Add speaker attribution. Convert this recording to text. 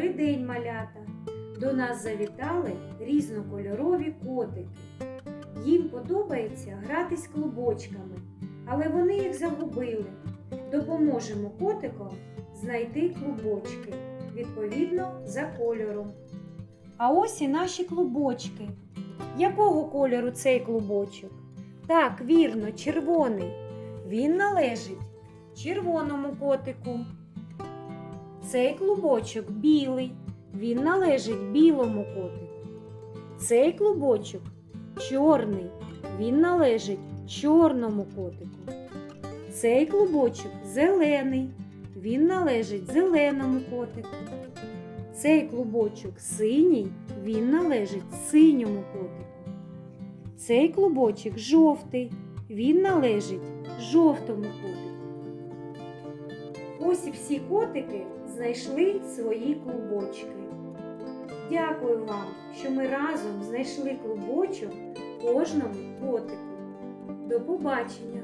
Speaker 1: день, малята! До нас завітали різнокольорові котики. Їм подобається гратись клубочками, але вони їх загубили. Допоможемо котикам знайти клубочки відповідно за кольором. А ось і наші клубочки. Якого кольору цей клубочок? Так, вірно, червоний. Він належить червоному котику. Цей клубочок білий. Він належить білому котику. Цей клубочок чорний. Він належить чорному котику. Цей клубочок зелений. Він належить зеленому котику. Цей клубочок синій. Він належить синьому котику. Цей клубочок жовтий. Він належить жовтому котику. Ось і всі котики знайшли свої клубочки. Дякую вам, що ми разом знайшли клубочок кожному котику. До побачення!